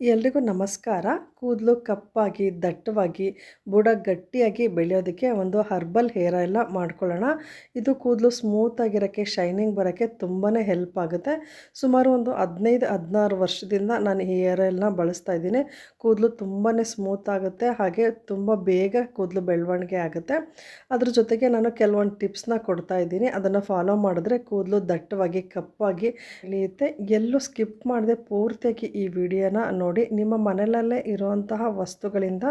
ಎಲ್ರಿಗೂ ನಮಸ್ಕಾರ. ಕೂದಲು ಕಪ್ಪಾಗಿ, ದಟ್ಟವಾಗಿ ಬುಡ ಗಟ್ಟಿಯಾಗಿ ಬೆಳೆಯೋದಕ್ಕೆ ಒಂದು ಹರ್ಬಲ್ ಹೇರ್ ಆಯಿಲ್ನ ಮಾಡ್ಕೊಳ್ಳೋಣ. ಇದು ಕೂದಲು ಸ್ಮೂತಾಗಿರೋಕ್ಕೆ ಶೈನಿಂಗ್ ಬರೋಕ್ಕೆ ತುಂಬಾ ಹೆಲ್ಪ್ ಆಗುತ್ತೆ. ಸುಮಾರು ಒಂದು ಹದಿನೈದು, ಹದಿನಾರು ವರ್ಷದಿಂದ ನಾನು ಈ ಹೇರ್ ಆಯಿಲ್ನ ಬಳಸ್ತಾ ಇದ್ದೀನಿ. ಕೂದಲು ತುಂಬಾ ಸ್ಮೂತ್ ಆಗುತ್ತೆ, ಹಾಗೆ ತುಂಬ ಬೇಗ ಕೂದಲು ಬೆಳವಣಿಗೆ ಆಗುತ್ತೆ. ಅದ್ರ ಜೊತೆಗೆ ನಾನು ಕೆಲವೊಂದು ಟಿಪ್ಸ್ನ ಕೊಡ್ತಾ ಇದ್ದೀನಿ. ಅದನ್ನು ಫಾಲೋ ಮಾಡಿದ್ರೆ ಕೂದಲು ದಟ್ಟವಾಗಿ, ಕಪ್ಪಾಗಿ ಬೆಳೆಯುತ್ತೆ. ಎಲ್ಲೂ ಸ್ಕಿಪ್ ಮಾಡದೆ ಪೂರ್ತಿಯಾಗಿ ಈ ವಿಡಿಯೋನ ನೋಡಿ, ನಿಮ್ಮ ಮನೆಯಲ್ಲೇ ಇರುವಂತಹ ವಸ್ತುಗಳಿಂದ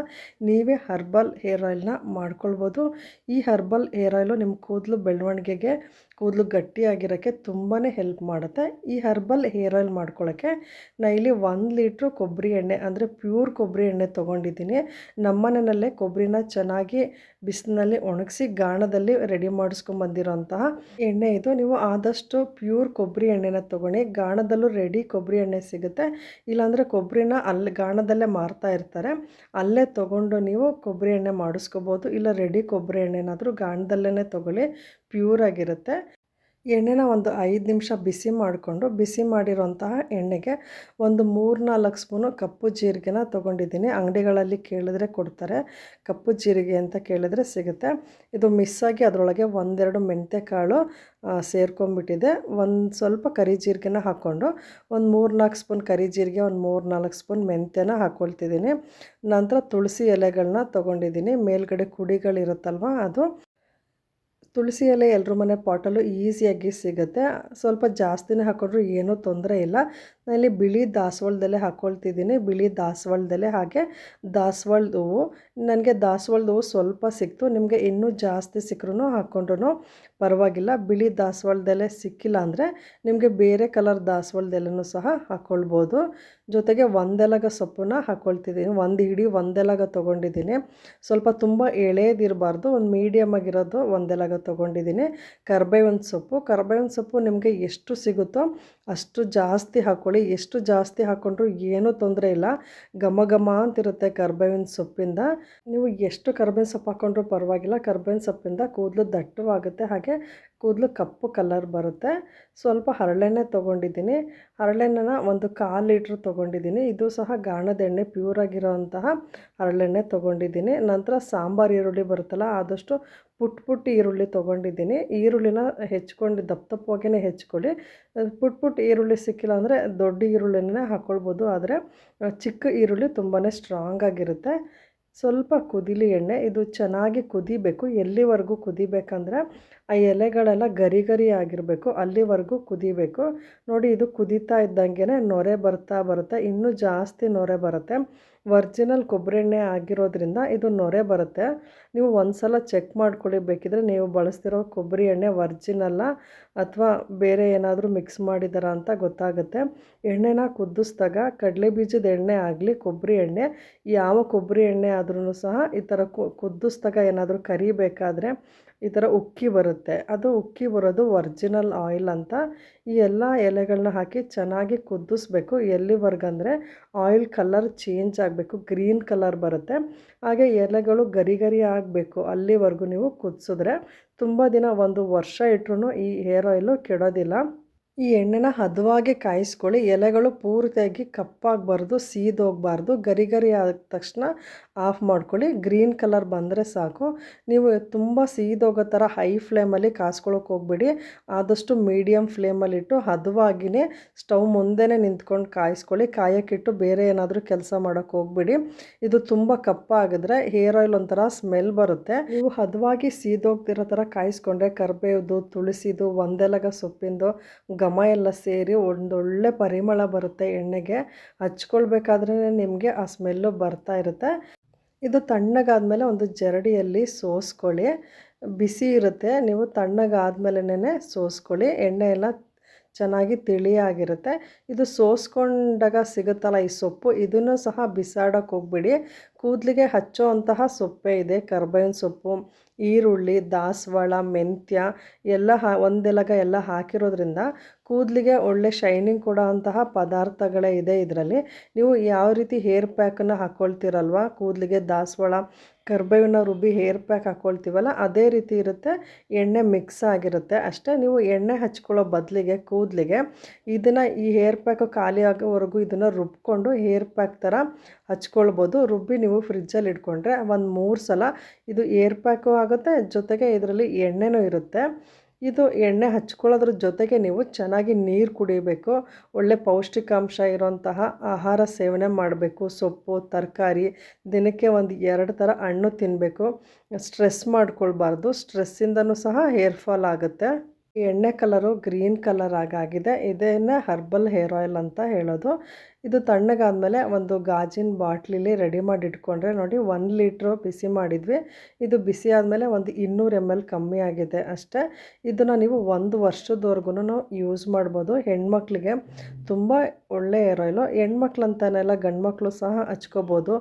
ನೀವೇ ಹರ್ಬಲ್ ಹೇರ್ ಆಯಿಲ್ನ ಮಾಡ್ಕೊಳ್ಬೋದು. ಈ ಹರ್ಬಲ್ ಹೇರ್ ಆಯಿಲು ನಿಮ್ಮ ಕೂದಲು ಬೆಳವಣಿಗೆಗೆ, ಕೂದಲು ಗಟ್ಟಿಯಾಗಿರೋಕ್ಕೆ ತುಂಬಾ ಹೆಲ್ಪ್ ಮಾಡುತ್ತೆ. ಈ ಹರ್ಬಲ್ ಹೇರ್ ಆಯಿಲ್ ಮಾಡ್ಕೊಳ್ಳೋಕ್ಕೆ ನಾ ಇಲ್ಲಿ ಒಂದು ಲೀಟ್ರು ಕೊಬ್ಬರಿ ಎಣ್ಣೆ, ಅಂದರೆ ಪ್ಯೂರ್ ಕೊಬ್ಬರಿ ಎಣ್ಣೆ ತೊಗೊಂಡಿದ್ದೀನಿ. ನಮ್ಮನೆಯಲ್ಲೇ ಕೊಬ್ಬರಿನ ಚೆನ್ನಾಗಿ ಬಿಸಿಲಿನಲ್ಲಿ ಒಣಗಿಸಿ ಗಾಣದಲ್ಲಿ ರೆಡಿ ಮಾಡಿಸ್ಕೊಂಬಂದಿರೋಂತಹ ಎಣ್ಣೆ ಇದು. ನೀವು ಆದಷ್ಟು ಪ್ಯೂರ್ ಕೊಬ್ಬರಿ ಎಣ್ಣೆನ ತೊಗೊಳ್ಳಿ. ಗಾಣದಲ್ಲೂ ರೆಡಿ ಕೊಬ್ಬರಿ ಎಣ್ಣೆ ಸಿಗುತ್ತೆ. ಇಲ್ಲಾಂದರೆ ಕೊಬ್ಬರಿನ ಅಲ್ಲಿ ಗಾಣದಲ್ಲೇ ಮಾರ್ತಾ ಇರ್ತಾರೆ. ಅಲ್ಲೇ ತೊಗೊಂಡು ನೀವು ಕೊಬ್ಬರಿ ಎಣ್ಣೆ ಮಾಡಿಸ್ಕೋಬೋದು. ಇಲ್ಲ ರೆಡಿ ಕೊಬ್ಬರಿ ಎಣ್ಣೆನಾದರೂ ಗಾಣದಲ್ಲೇ ತೊಗೊಳ್ಳಿ. ಪ್ಯೂರ್ ಆಗಿರುತ್ತೆ. ಎಣ್ಣೆನ ಒಂದು ಐದು ನಿಮಿಷ ಬಿಸಿ ಮಾಡಿಕೊಂಡು ಬಿಸಿ ಮಾಡಿರೋಂತಹ ಎಣ್ಣೆಗೆ ಒಂದು ಮೂರು ನಾಲ್ಕು ಸ್ಪೂನು ಕಪ್ಪು ಜೀರಿಗೆನ ತೊಗೊಂಡಿದ್ದೀನಿ. ಅಂಗಡಿಗಳಲ್ಲಿ ಕೇಳಿದ್ರೆ ಕೊಡ್ತಾರೆ. ಕಪ್ಪು ಜೀರಿಗೆ ಅಂತ ಕೇಳಿದ್ರೆ ಸಿಗುತ್ತೆ. ಇದು ಮಿಸ್ಸಾಗಿ ಅದರೊಳಗೆ ಒಂದೆರಡು ಮೆಂತ್ಯ ಕಾಳು ಸೇರ್ಕೊಂಬಿಟ್ಟಿದೆ ಒಂದು ಸ್ವಲ್ಪ ಕರಿ ಜೀರಿಗೆನ ಹಾಕ್ಕೊಂಡು ಒಂದು ಮೂರು ನಾಲ್ಕು ಸ್ಪೂನ್ ಕರಿ ಜೀರಿಗೆ, ಒಂದು ಮೂರು ನಾಲ್ಕು ಸ್ಪೂನ್ ಮೆಂತ್ಯನ ಹಾಕ್ಕೊಳ್ತಿದ್ದೀನಿ ನಂತರ ತುಳಸಿ ಎಲೆಗಳನ್ನ ತೊಗೊಂಡಿದ್ದೀನಿ. ಮೇಲ್ಗಡೆ ಕುಡಿಗಳಿರುತ್ತಲ್ವ ಅದು. ತುಳಸಿ ಎಲೆ ಎಲ್ಲರ ಮನೆ ಪಾಟಲ್ಲೂ ಈಸಿಯಾಗಿ ಸಿಗುತ್ತೆ. ಸ್ವಲ್ಪ ಜಾಸ್ತಿನೇ ಹಾಕೊಂಡ್ರು ಏನೂ ತೊಂದರೆ ಇಲ್ಲ. ನಾನಿಲ್ಲಿ ಬಿಳಿ ದಾಸವಾಳದಲ್ಲೇ ಹಾಕ್ಕೊಳ್ತಿದ್ದೀನಿ ಬಿಳಿ ದಾಸವಾಳದಲ್ಲೇ ಹಾಗೆ ದಾಸವಾಳದ ಹೂವು ನನಗೆ ದಾಸವಾಳದ ಹೂವು ಸ್ವಲ್ಪ ಸಿಕ್ತು. ನಿಮಗೆ ಇನ್ನೂ ಜಾಸ್ತಿ ಸಿಕ್ಕರೂ ಹಾಕ್ಕೊಂಡ್ರು ಪರವಾಗಿಲ್ಲ. ಬಿಳಿ ದಾಸವಾಳದಲ್ಲೇ ಸಿಕ್ಕಿಲ್ಲ ಅಂದರೆ ನಿಮಗೆ ಬೇರೆ ಕಲರ್ ದಾಸವಾಳದೆಲ್ಲೂ ಸಹ ಹಾಕ್ಕೊಳ್ಬೋದು ಜೊತೆಗೆ ಒಂದೆಲಗ ಸೊಪ್ಪನ್ನ ಹಾಕ್ಕೊಳ್ತಿದ್ದೀನಿ ಒಂದು ಹಿಡಿ ಒಂದೆಲಗ ತೊಗೊಂಡಿದ್ದೀನಿ. ಸ್ವಲ್ಪ ತುಂಬ ಎಳೆದಿರಬಾರ್ದು. ಒಂದು ಮೀಡಿಯಮ್ ಆಗಿರೋದು ಒಂದೆಲಗ ತೊಗೊಂಡಿದ್ದೀನಿ. ಕರ್ಬೇವಿನ ಸೊಪ್ಪು. ಕರ್ಬೇವಿನ ಸೊಪ್ಪು ನಿಮಗೆ ಎಷ್ಟು ಸಿಗುತ್ತೋ ಅಷ್ಟು ಜಾಸ್ತಿ ಹಾಕ್ಕೊಳ್ಳಿ ಎಷ್ಟು ಜಾಸ್ತಿ ಹಾಕ್ಕೊಂಡ್ರೂ ಏನೂ ತೊಂದರೆ ಇಲ್ಲ. ಘಮ ಘಮ ಅಂತಿರುತ್ತೆ ಕರ್ಬೇವಿನ ಸೊಪ್ಪಿಂದ. ನೀವು ಎಷ್ಟು ಕರ್ಬೇವಿನ ಸೊಪ್ಪು ಹಾಕ್ಕೊಂಡ್ರೂ ಪರವಾಗಿಲ್ಲ. ಕರ್ಬೇವಿನ ಸೊಪ್ಪಿಂದ ಕೂದಲು ದಟ್ಟವಾಗುತ್ತೆ. ಹಾಗೆ ಕೂದಲು ಕಪ್ಪು ಕಲರ್ ಬರುತ್ತೆ. ಸ್ವಲ್ಪ ಹರಳೆಣ್ಣೆ ತೊಗೊಂಡಿದ್ದೀನಿ. ಹರಳೆಣ್ಣೆನ ಒಂದು ಕಾಲು ಲೀಟ್ರ್ ತೊಗೊಂಡಿದ್ದೀನಿ. ಇದು ಸಹ ಗಾಣದ ಎಣ್ಣೆ ಪ್ಯೂರ್ ಆಗಿರೋವಂತಹ ಹರಳೆಣ್ಣೆ ತೊಗೊಂಡಿದ್ದೀನಿ. ನಂತರ ಸಾಂಬಾರು ಈರುಳ್ಳಿ ಬರುತ್ತಲ್ಲ, ಆದಷ್ಟು ಪುಟ್ ಪುಟ್ಟ ಈರುಳ್ಳಿ ತೊಗೊಂಡಿದ್ದೀನಿ. ಈರುಳ್ಳಿನ ಹೆಚ್ಕೊಂಡು ದಪ್ಪ ದಪ್ಪವಾಗೇ ಹೆಚ್ಕೊಳ್ಳಿ. ಪುಟ್ ಪುಟ್ ಈರುಳ್ಳಿ ಸಿಕ್ಕಿಲ್ಲ ಅಂದರೆ ದೊಡ್ಡ ಈರುಳ್ಳಿನೇ ಹಾಕ್ಕೊಳ್ಬೋದು ಆದರೆ ಚಿಕ್ಕ ಈರುಳ್ಳಿ ತುಂಬಾ ಸ್ಟ್ರಾಂಗ್ ಆಗಿರುತ್ತೆ. ಸ್ವಲ್ಪ ಕುದಿಲಿ ಎಣ್ಣೆ, ಇದು ಚೆನ್ನಾಗಿ ಕುದಿಬೇಕು. ಎಲ್ಲಿವರೆಗೂ ಕುದಿಬೇಕಂದ್ರೆ, ಆ ಎಲೆಗಳೆಲ್ಲ ಗರಿ ಗರಿ ಆಗಿರಬೇಕು, ಅಲ್ಲಿವರೆಗೂ ಕುದಿಬೇಕು. ನೋಡಿ, ಇದು ಕುದೀತಾ ಇದ್ದಂಗೆ ನೊರೆ ಬರ್ತಾ ಬರುತ್ತೆ, ಇನ್ನೂ ಜಾಸ್ತಿ ನೊರೆ ಬರುತ್ತೆ. ಒರ್ಜಿನಲ್ ಕೊಬ್ಬರಿ ಎಣ್ಣೆ ಆಗಿರೋದ್ರಿಂದ ಇದು ನೊರೆ ಬರುತ್ತೆ. ನೀವು ಒಂದು ಸಲ ಚೆಕ್ ಮಾಡ್ಕೊಳ್ಳಿ. ಬೇಕಿದ್ರೆ ನೀವು ಬಳಸ್ತಿರೋ ಕೊಬ್ಬರಿ ಎಣ್ಣೆ ವರ್ಜಿನಲ್ಲ ಅಥವಾ ಬೇರೆ ಏನಾದರೂ ಮಿಕ್ಸ್ ಮಾಡಿದಾರ ಅಂತ ಗೊತ್ತಾಗುತ್ತೆ. ಎಣ್ಣೆನ ಕುದಿಸ್ದಾಗ ಕಡಲೆ ಬೀಜದ ಎಣ್ಣೆ ಆಗಲಿ, ಕೊಬ್ಬರಿ ಎಣ್ಣೆ, ಯಾವ ಕೊಬ್ಬರಿ ಎಣ್ಣೆ ಆದ್ರೂ ಸಹ ಈ ಥರ ಕುದಿಸ್ದಾಗ ಏನಾದರೂ ಕರಿಬೇಕಾದ್ರೆ ಈ ಥರ ಉಕ್ಕಿ ಬರುತ್ತೆ. ಅದು ಉಕ್ಕಿ ಬರೋದು ಒರ್ಜಿನಲ್ ಆಯಿಲ್ ಅಂತ. ಈ ಎಲ್ಲ ಎಲೆಗಳನ್ನ ಹಾಕಿ ಚೆನ್ನಾಗಿ ಕುದಿಸ್ಬೇಕು. ಎಲ್ಲಿವರೆಗಂದರೆ ಆಯಿಲ್ ಕಲರ್ ಚೇಂಜ್ ಆಗಬೇಕು. ಗ್ರೀನ್ ಕಲರ್ ಬರುತ್ತೆ. ಹಾಗೆ ಎಲೆಗಳು ಗರಿ ಗರಿ ಆಗಬೇಕು ಅಲ್ಲಿವರೆಗೂ ನೀವು ಕುದಿಸಿದ್ರೆ. ತುಂಬ ದಿನ ಒಂದು ವರ್ಷ ಇಟ್ರೂ ಈ ಹೇರ್ ಆಯಿಲು ಕೆಡೋದಿಲ್ಲ. ಈ ಎಣ್ಣೆನ ಹದವಾಗಿ ಕಾಯಿಸ್ಕೊಳ್ಳಿ. ಎಲೆಗಳು ಪೂರ್ತಿಯಾಗಿ ಕಪ್ಪಾಗಬಾರ್ದು, ಸೀದೋಗಬಾರ್ದು. ಗರಿ ಗರಿ ಆದ ತಕ್ಷಣ ಆಫ್ ಮಾಡ್ಕೊಳ್ಳಿ. ಗ್ರೀನ್ ಕಲರ್ ಬಂದರೆ ಸಾಕು. ನೀವು ತುಂಬ ಸೀದೋಗೋ ಥರ ಹೈ ಫ್ಲೇಮಲ್ಲಿ ಕಾಸ್ಕೊಳಕ್ಕೆ ಹೋಗ್ಬಿಡಿ. ಆದಷ್ಟು ಮೀಡಿಯಮ್ ಫ್ಲೇಮಲ್ಲಿಟ್ಟು ಹದವಾಗಿಯೇ ಸ್ಟವ್ ಮುಂದೆನೇ ನಿಂತ್ಕೊಂಡು ಕಾಯಿಸ್ಕೊಳ್ಳಿ. ಕಾಯೋಕ್ಕಿಟ್ಟು ಬೇರೆ ಏನಾದರೂ ಕೆಲಸ ಮಾಡೋಕ್ಕೆ ಹೋಗ್ಬಿಡಿ. ಇದು ತುಂಬ ಕಪ್ಪಾಗಿದ್ರೆ ಹೇರ್ ಆಯಿಲ್ ಒಂಥರ ಸ್ಮೆಲ್ ಬರುತ್ತೆ. ನೀವು ಹದವಾಗಿ ಸೀದೋಗ್ತಿರೋ ಥರ ಕಾಯಿಸ್ಕೊಂಡ್ರೆ ಕರ್ಬೇವ್ದು, ತುಳಸಿದು, ಒಂದೆಲಗ ಸೊಪ್ಪಿಂದು ಘಮ ಎಲ್ಲ ಸೇರಿ ಒಂದೊಳ್ಳೆ ಪರಿಮಳ ಬರುತ್ತೆ ಎಣ್ಣೆಗೆ. ಹಚ್ಕೊಳ್ಬೇಕಾದ್ರೆ ನಿಮಗೆ ಆ ಸ್ಮೆಲ್ಲು ಬರ್ತಾ ಇರುತ್ತೆ. ಇದು ತಣ್ಣಗಾದಮೇಲೆ ಒಂದು ಜರಡಿಯಲ್ಲಿ ಸೋಸ್ಕೊಳ್ಳಿ. ಬಿಸಿ ಇರುತ್ತೆ. ನೀವು ತಣ್ಣಗಾದ್ಮೇಲೆ ಸೋಸ್ಕೊಳ್ಳಿ. ಎಣ್ಣೆ ಎಲ್ಲ ಚೆನ್ನಾಗಿ ತಿಳಿಯಾಗಿರುತ್ತೆ. ಇದು ಸೋಸ್ಕೊಂಡಾಗ ಸಿಗುತ್ತಲ್ಲ ಈ ಸೊಪ್ಪು? ಇದನ್ನು ಸಹ ಬಿಸಾಡೋಕೆ ಹೋಗ್ಬಿಡಿ. ಕೂದಲಿಗೆ ಹಚ್ಚೋ ಅಂತಹ ಸೊಪ್ಪೇ ಇದೆ. ಕರ್ಬೇವಿನ ಸೊಪ್ಪು, ಈರುಳ್ಳಿ, ದಾಸವಾಳ, ಮೆಂತ್ಯ ಎಲ್ಲ ಹಾ, ಒಂದೆಲಗ ಎಲ್ಲ ಹಾಕಿರೋದ್ರಿಂದ ಕೂದಲಿಗೆ ಒಳ್ಳೆ ಶೈನಿಂಗ್ ಕೊಡೋ ಅಂತಹ ಪದಾರ್ಥಗಳೇ ಇದೆ ಇದರಲ್ಲಿ. ನೀವು ಯಾವ ರೀತಿ ಹೇರ್ ಪ್ಯಾಕನ್ನು ಹಾಕ್ಕೊಳ್ತೀರಲ್ವ ಕೂದಲಿಗೆ ದಾಸವಾಳ ಕರ್ಬೇವಿನ ರುಬ್ಬಿ ಹೇರ್ ಪ್ಯಾಕ್ ಹಾಕ್ಕೊಳ್ತೀವಲ್ಲ ಅದೇ ರೀತಿ ಇರುತ್ತೆ. ಎಣ್ಣೆ ಮಿಕ್ಸ್ ಆಗಿರುತ್ತೆ. ಅಷ್ಟೇ, ನೀವು ಎಣ್ಣೆ ಹಚ್ಕೊಳ್ಳೋ ಬದಲಿಗೆ ಕೂದಲಿಗೆ ಇದನ್ನು ಈ ಹೇರ್ ಪ್ಯಾಕು ಖಾಲಿ ಆಗೋವರೆಗೂ ಇದನ್ನು ರುಬ್ಕೊಂಡು ಹೇರ್ ಪ್ಯಾಕ್ ಥರ ಹಚ್ಕೊಳ್ಬೋದು. ರುಬ್ಬಿ ನೀವು ಫ್ರಿಜ್ಜಲ್ಲಿ ಇಟ್ಕೊಂಡ್ರೆ ಒಂದು ಮೂರು ಸಲ ಇದು ಏರ್ ಪ್ಯಾಕು ಆಗುತ್ತೆ, ಜೊತೆಗೆ ಇದರಲ್ಲಿ ಎಣ್ಣೆನೂ ಇರುತ್ತೆ. ಇದು ಎಣ್ಣೆ ಹಚ್ಕೊಳ್ಳೋದ್ರ ಜೊತೆಗೆ ನೀವು ಚೆನ್ನಾಗಿ ನೀರು ಕುಡಿಬೇಕು. ಒಳ್ಳೆ ಪೌಷ್ಟಿಕಾಂಶ ಇರೋಂತಹ ಆಹಾರ ಸೇವನೆ ಮಾಡಬೇಕು. ಸೊಪ್ಪು, ತರಕಾರಿ, ದಿನಕ್ಕೆ ಒಂದು ಎರಡು ಥರ ಹಣ್ಣು ತಿನ್ನಬೇಕು ಸ್ಟ್ರೆಸ್ ಮಾಡ್ಕೊಳ್ಬಾರ್ದು. ಸ್ಟ್ರೆಸ್ಸಿಂದನೂ ಸಹ ಹೇರ್ ಫಾಲ್ ಆಗುತ್ತೆ. ಎಣ್ಣೆ ಕಲರು ಗ್ರೀನ್ ಕಲರ್ ಆಗಾಗಿದೆ. ಇದನ್ನೇ ಹರ್ಬಲ್ ಹೇರ್ ಆಯಿಲ್ ಅಂತ ಹೇಳೋದು. ಇದು ತಣ್ಣಗಾದ್ಮೇಲೆ ಒಂದು ಗಾಜಿನ ಬಾಟ್ಲಿಲಿ ರೆಡಿ ಮಾಡಿ ಇಟ್ಕೊಂಡ್ರೆ ನೋಡಿ ಒನ್ ಲೀಟ್ರು ಬಿಸಿ ಮಾಡಿದ್ವಿ. ಇದು ಬಿಸಿ ಆದಮೇಲೆ ಒಂದು ಇನ್ನೂರು ಎಂ ಎಲ್ ಕಮ್ಮಿ ಆಗಿದೆ ಅಷ್ಟೇ. ಇದನ್ನು ನೀವು ಒಂದು ವರ್ಷದವರೆಗೂ ಯೂಸ್ ಮಾಡ್ಬೋದು. ಹೆಣ್ಮಕ್ಳಿಗೆ ತುಂಬ ಒಳ್ಳೆ ಹೇರ್ ಆಯಿಲು ಹೆಣ್ಮಕ್ಳು ಅಂತಾನೆಲ್ಲ ಗಂಡು ಮಕ್ಕಳು ಸಹ ಹಚ್ಕೋಬೋದು.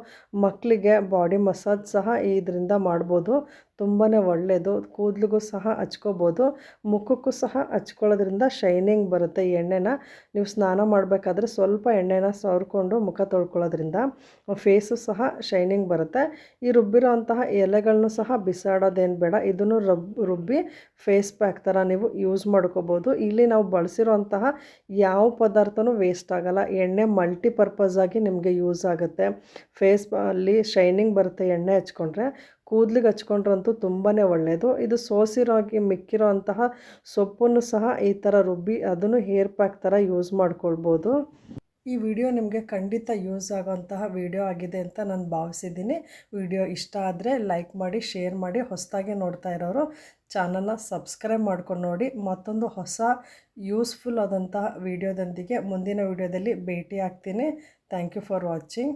ಮಕ್ಕಳಿಗೆ ಬಾಡಿ ಮಸಾಜ್ ಸಹ ಇದರಿಂದ ಮಾಡ್ಬೋದು. ತುಂಬಾ ಒಳ್ಳೆಯದು ಕೂದಲಿಗೂ ಸಹ ಹಚ್ಕೋಬೋದು. ಮುಖಕ್ಕೂ ಸಹ ಹಚ್ಕೊಳ್ಳೋದ್ರಿಂದ ಶೈನಿಂಗ್ ಬರುತ್ತೆ ಎಣ್ಣೆನ. ನೀವು ಸ್ನಾನ ಮಾಡಬೇಕಾದ್ರೆ ಸ್ವಲ್ಪ ಎಣ್ಣೆನ ಸವರ್ಕೊಂಡು ಮುಖ ತೊಳ್ಕೊಳ್ಳೋದ್ರಿಂದ ಫೇಸು ಸಹ ಶೈನಿಂಗ್ ಬರುತ್ತೆ. ಈ ರುಬ್ಬಿರೋ ಅಂತಹ ಎಲೆಗಳನ್ನು ಸಹ ಬಿಸಾಡೋದೇನು ಬೇಡ. ಇದನ್ನು ರಬ್, ರುಬ್ಬಿ ಫೇಸ್ ಪ್ಯಾಕ್ ಥರ ನೀವು ಯೂಸ್ ಮಾಡ್ಕೋಬೋದು. ಇಲ್ಲಿ ನಾವು ಬಳಸಿರೋ ಅಂತಹ ಯಾವ ಪದಾರ್ಥನೂ ವೇಸ್ಟ್ ಆಗೋಲ್ಲ. ಎಣ್ಣೆ ಮಲ್ಟಿಪರ್ಪಸ್ ಆಗಿ ನಿಮಗೆ ಯೂಸ್ ಆಗುತ್ತೆ. ಫೇಸ್ ಅಲ್ಲಿ ಶೈನಿಂಗ್ ಬರುತ್ತೆ ಎಣ್ಣೆ ಹಚ್ಕೊಂಡ್ರೆ. ಕೂದಲಿಗೆ ಹಚ್ಕೊಂಡ್ರಂತೂ ತುಂಬಾ ಒಳ್ಳೆಯದು ಇದು ಸೋಸಿರೋಗಿ ಮಿಕ್ಕಿರೋ ಅಂತಹ ಸೊಪ್ಪನ್ನು ಸಹ ಈ ಥರ ರುಬ್ಬಿ ಅದನ್ನು ಹೇರ್ ಪ್ಯಾಕ್ ಥರ ಯೂಸ್ ಮಾಡ್ಕೊಳ್ಬೋದು. ಈ ವಿಡಿಯೋ ನಿಮಗೆ ಖಂಡಿತ ಯೂಸ್ ಆಗೋಂತಹ ವಿಡಿಯೋ ಆಗಿದೆ ಅಂತ ನಾನು ಭಾವಿಸಿದ್ದೀನಿ. ವಿಡಿಯೋ ಇಷ್ಟ ಆದರೆ ಲೈಕ್ ಮಾಡಿ, ಶೇರ್ ಮಾಡಿ, ಹೊಸದಾಗಿ ನೋಡ್ತಾ ಇರೋರು ಚಾನಲ್ನ ಸಬ್ಸ್ಕ್ರೈಬ್ ಮಾಡ್ಕೊಂಡು ನೋಡಿ. ಮತ್ತೊಂದು ಹೊಸ ಯೂಸ್ಫುಲ್ ಆದಂತಹ ವಿಡಿಯೋದೊಂದಿಗೆ ಮುಂದಿನ ವಿಡಿಯೋದಲ್ಲಿ ಭೇಟಿ ಆಗ್ತೀನಿ ಥ್ಯಾಂಕ್ ಯು ಫಾರ್ ವಾಚಿಂಗ್.